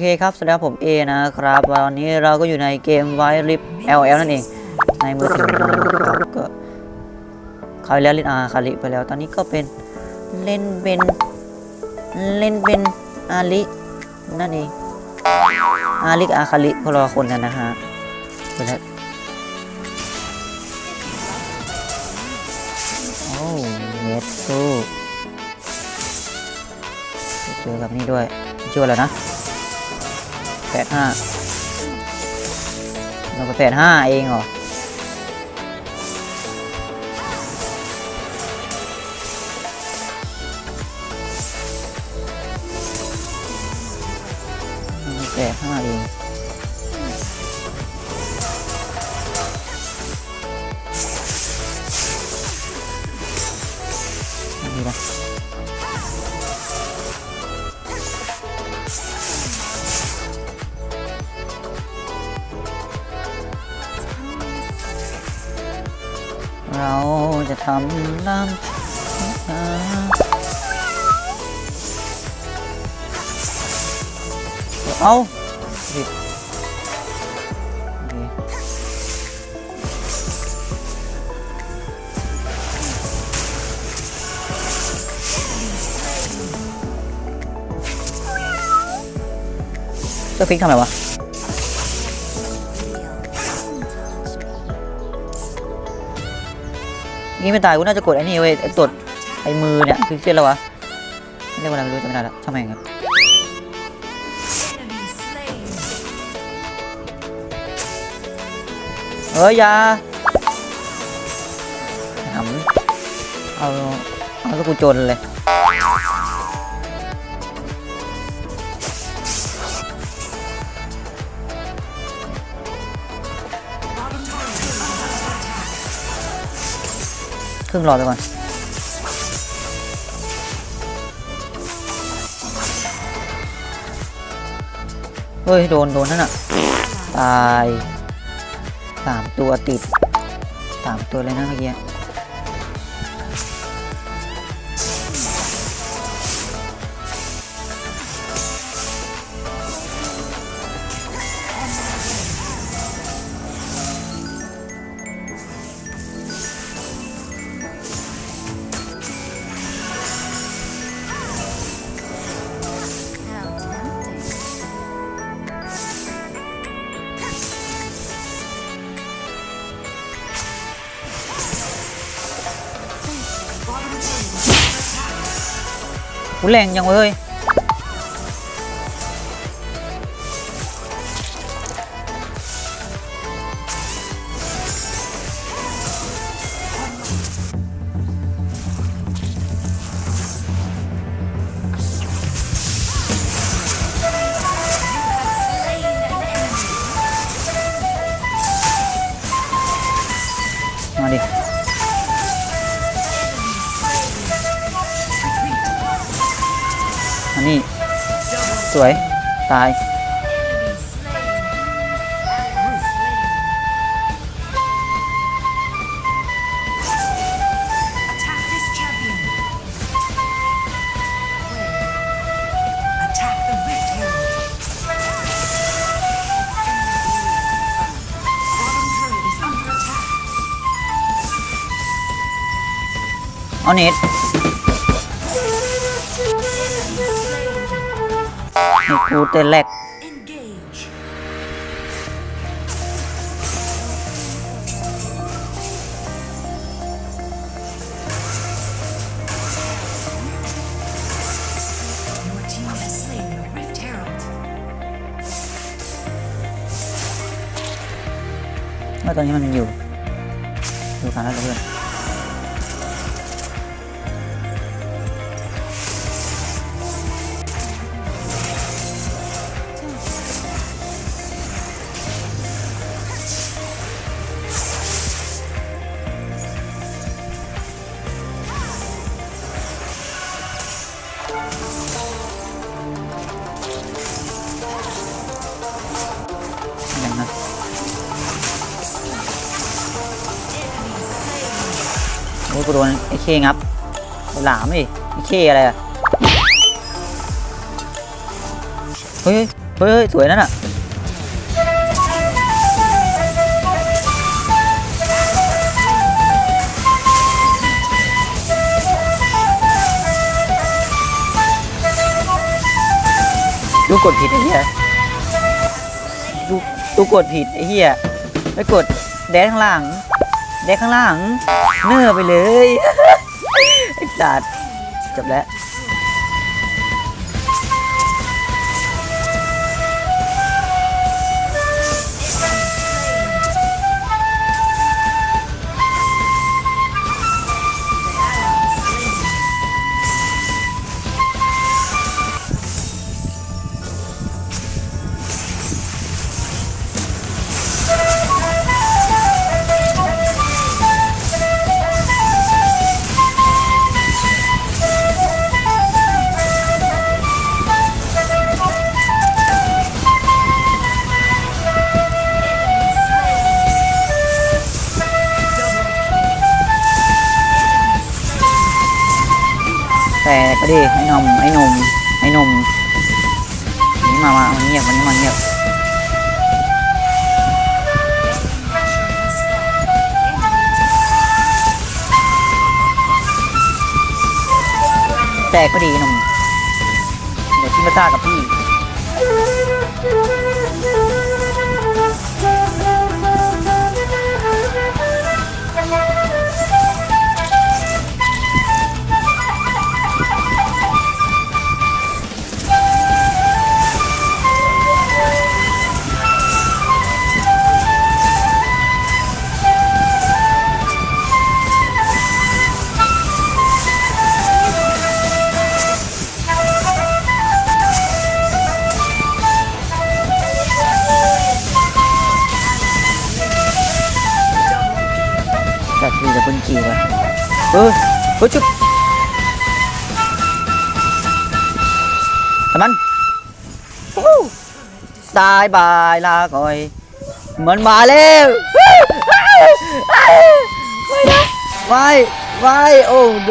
เคครับสวัสดีครับผมเอนะครับวันนี้เราก็อยู่ในเกมไวริป LL นั่นเอง ในมือถือนะครับก็คราวที่แล้วเล่นอาคาริไปแล้ว ตอนนี้ก็เป็นเล่นเป็น เล่นเป็นอาลินั่นเองอาลิกอาคาริคนละคนกันนะฮะไปแล้วโอ้เยสซูเจอกับนี่ด้วยชื่ออะไรนะ แปดห้าเราก็แปดห้าเองเหรอแปดห้าเอง เราจะทำน้ำเอาผิดโอเจ้าฟิกทำไมวะ นี่ไม่ตายกูน่าจะกดไอ้นี่เว้ยไอ้ตดไอ้มือเนี่ยคือเชื่อแล้ววะเรียกว่าอะไรไม่รู้จำไม่ได้แล้วช่างแม่งครับเอ้ยอยาหำเอาเอาแล้วกูจนเลย ครึ่งหลอดไปก่อนเฮ้ย โดน โดนนั่นน่ะ ตายสามตัวติดสามตัวเลยนะเมื่อกี้ กูแรงยั นี่สวย ตายเอาเน็ต ให้กูเต้นแรก Engage. 'Your team has slain the Rift Herald. ว่าตอนนี้มันอยู่ ดูกันแล้วเพื่อน อ้ยกูโดนไอ้เคงับหลามดิไอ้เคอะไรอะเฮ้ยเฮ้ยสวยนั่นน่ะดูกดผิดไอ้เหี้ยดูดูกดผิดไอ้เหี้ยไปกดแดนข้างล่าง แดกข้างล่าง เนื้อไปเลยไอ้สัตว์จบแล้ว แต่ดิไอ้หนมไอ้หนุ่มไอ้หนุ่มนี่มามามันเงียบวันมีมันเงียบแต่ก็ดีหนุ่มเดี๋ยวพี่มาซ่ากับพี่ เออเฮ้ยชุบแต่มันตายบายลาก่อยมันมาแล้วไม่นะไม่ไม่โอ้โห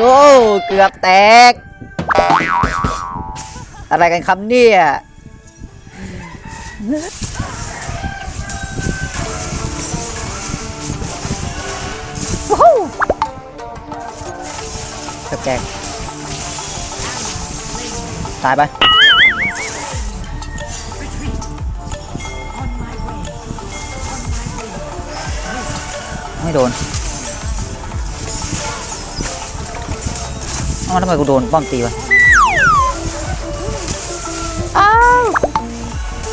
เกือบแตก อะไรกันครับเนี่ย กือบแตกตายไปไม่โดนเอ้าทำไมกูโดนป้อมตีวะอ้าว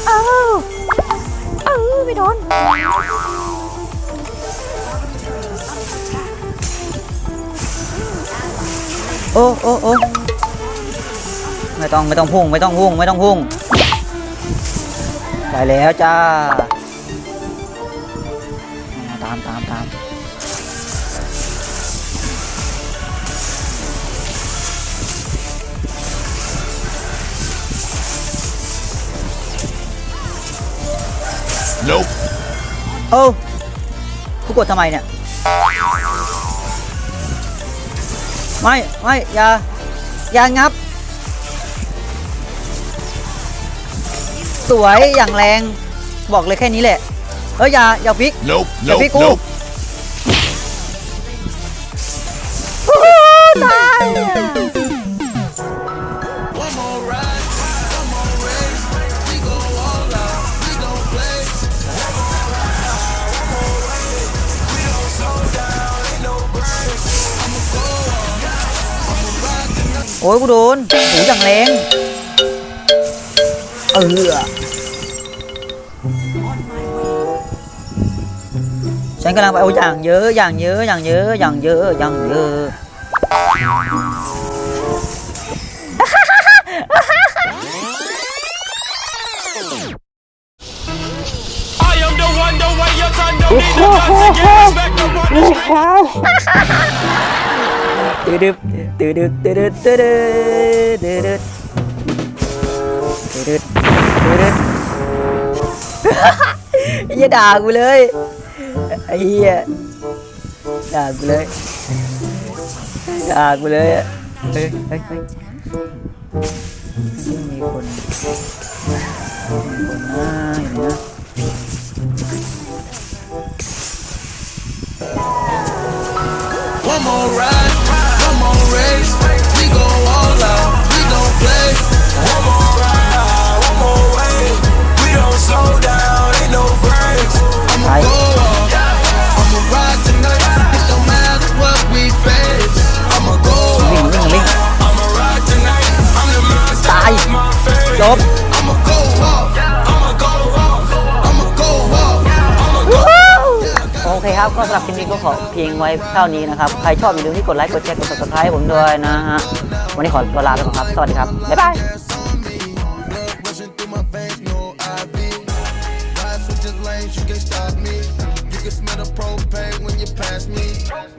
อ้าวอ้าวไม่โดน โอ้โอ้โอ้ไม่ต้องไม่ต้องพุ่งไม่ต้องพุ่งไม่ต้องพุ่งไปแล้วจ้า ตามตามตาม Nope. โอ้กูกดทำไมเนี่ย ไม่ ไม่ อย่า อย่างับ สวยอย่างแรง บอกเลยแค่นี้แหละเฮ้ยอย่า อย่าพลิก Nope. อย่า Nope. พลิกกู อ้ยกูโดนหูอย่างแรงเออฉันกำลังไปเอาอย่างเยอะอย่างเยอะอย่างเยอะอย่างเยอะอย่างเยอะ I am the one, the way your son ตืดึบตืดึบตืดึบตืดึบตืดึบตืดึบตืดึบอย่าด่ากูเลยไอ้เหี้ยด่ากูเลยด่ากูเลยเฮ้ยเฮ้ยเฮ้ยมีคนอ่าเห็นนะ One more ride, one คครับ ก็สำหรับคลิปนี้ก็ขอเพียงไว้เท่านี้นะครับ ใครชอบอย่าลืมที่กดไลค์ กดแชร์ กด subscribe ผมด้วยนะฮะ วันนี้ขอตัวลาไปก่อนครับ สวัสดีครับ บ๊ายบาย You can smell the propane when you pass me.